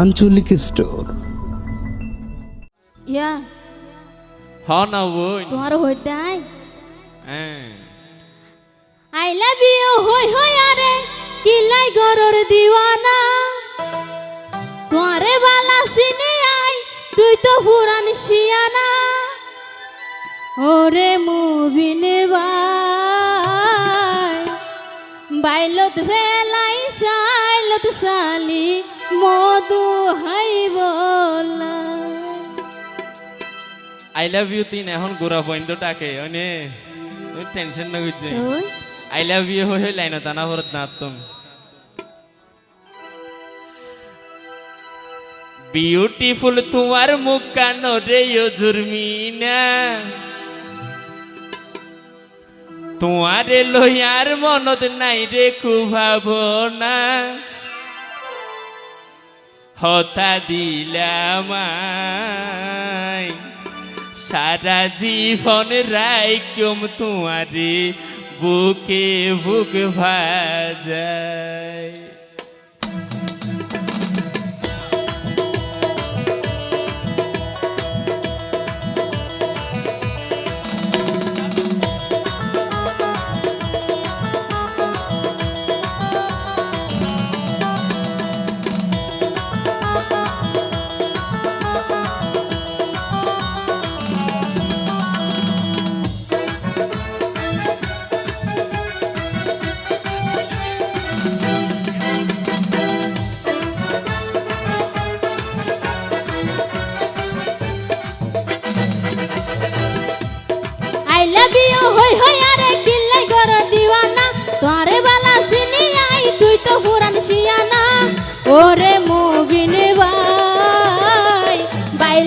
আঞ্চলিক স্টোর। ইয়া। হ না বোন। তোমার হইতাই। হ্যাঁ। আই লাভ ইউ হই হই আরে কিলাই গরর দিওয়ানা। তোরে বালা সিনে আই তুই তো পুরান শিয়ানা। ওরে মুভিনে বাই বাইলত ভেলাই সাইলত সালি মধু হাই বলা। আই লাভ ইউ তিন এখন গোরা পয়েন্ট ডাকে অনে টেনশন না করছে আই লাভ ইউ হই হই লাইন তানা ভরত না তুমি বিউটিফুল তোমার মুখ কান রে জুরমিনা তোমারে লইয়ার মনত নাই রে ভাবনা হতা দিলাম। সারা জীবন রাইকম তোমারে, বুকে বুক ভাজায়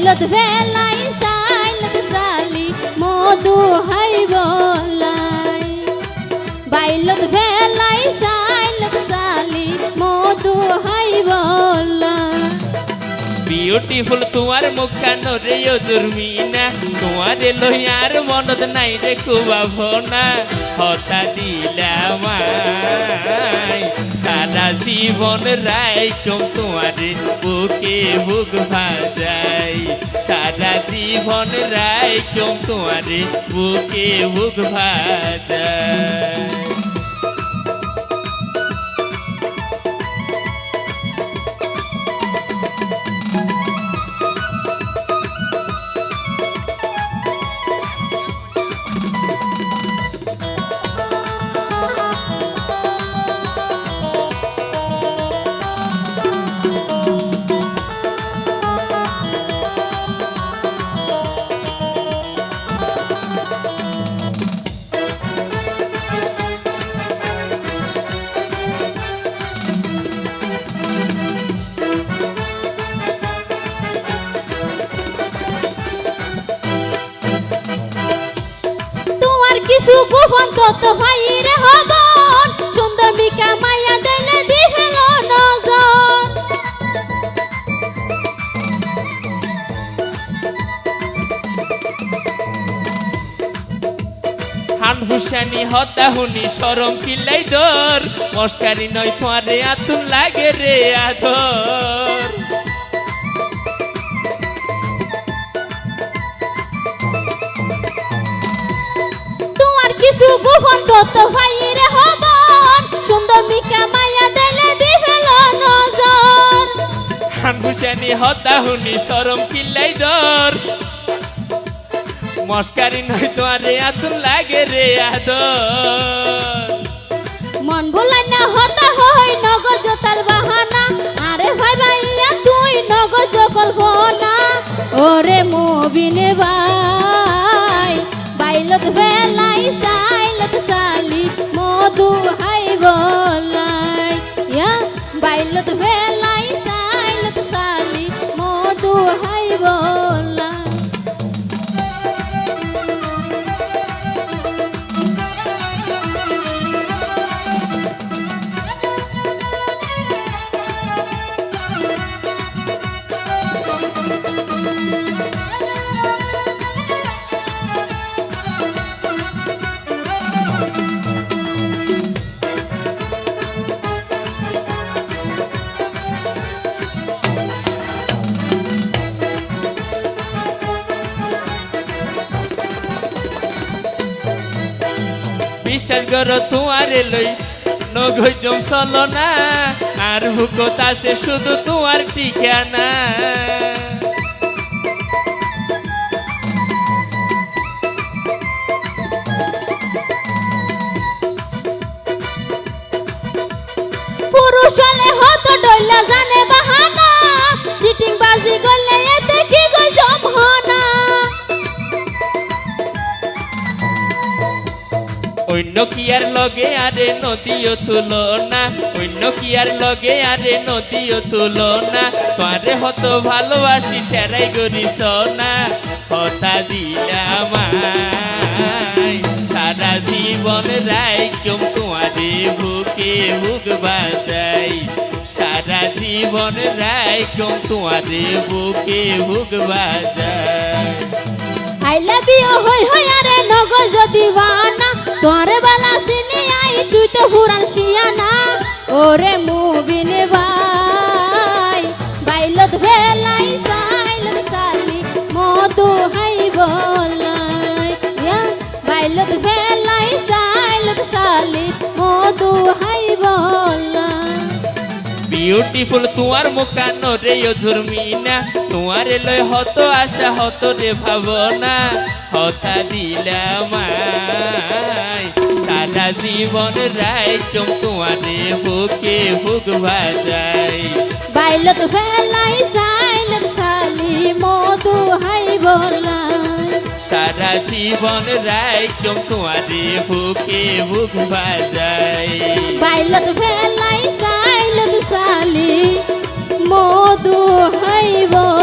বাইলত ভেলাই সাইলত সালি মধু হাই বলাই বাইলত ভেলাই সাইলত সালি মধু হাই বলাই বিউটিফুল তোমার মুখ কান রে জুরমিনা তোমারে লইয়ার মনত নাই রে ভাবনা হতা দিলাম আই। জীবন রাইকম তোমার বুকে বুক ভাজাই। সারা জীবন রাইকম তোমার বুকে বুক ভাজাই। কিছু গোপন তত্ত্ব ভাই রে হবন। সুন্দর মিকা মায়া দিলে দি ফেল নজন। হান হুসানি হতা হুনি, সরম কিলাই দর। মস্কারি নয় তোয়ারে আতুন লাগে রে আধর তোমার কিছু গোপন তত্ত্ব ভাই রে হবন সুন্দর মিকা মায়া দিলে দি ফেল নজন হান হুসানি হতা হুনি সরম কিলাই দর। মস্কারি নয় তোয়ারে আতুন লাগে রে আধর মন ভুলাই না হতা হই নগজ তাল বাহানা। আরে ভাই ভাইয়া তুই নগজ কল্পনা ওরে মুবিনে বিশ্বাস করো তোমারে লই নগজম চলো না। আর ভুকত আছে শুধু তোমার ঠিকানা। আর লগে আরে নদীও তুলো না। কি আর লগে আরে নদীও তুলো না। তোরে হত ভালোবাসি, ঠেরাই করিস না। হতা দিলাম সারা জীবন রাইকম তোমারে বুকে বুক বাজাই। সারা জীবন রাইকম তোমারে বুকে বুক বাজাই। আই লাভ ইউ হই হই আরে নগো যদি বানা তোরে বালা সিনি আই তুই তো হুরান শিয়ানা ওরে মুবিন ভাই, বাইলত ভেলাই সাইলত সালি, মধু হাই বলাই। বাইলত ভেলাই সাইলত সালি, মধু হাই বলাই। বিউটিফুল তোমার মুখান রে ঝুরমিনা তোমার লয় হত আশা হত রে ভাবনা হতা দিলাম। সারা জীবন রাইটম তোমারে বুকে বুক ভাজাই বাইলত ফেলাই সাইলত সালি মধু হাই বলাই সারা জীবন রাইটম তোমারে বুকে বুক ভাজাই বাইলত ফেলাই সাইলত সালি মধু হাই বলাই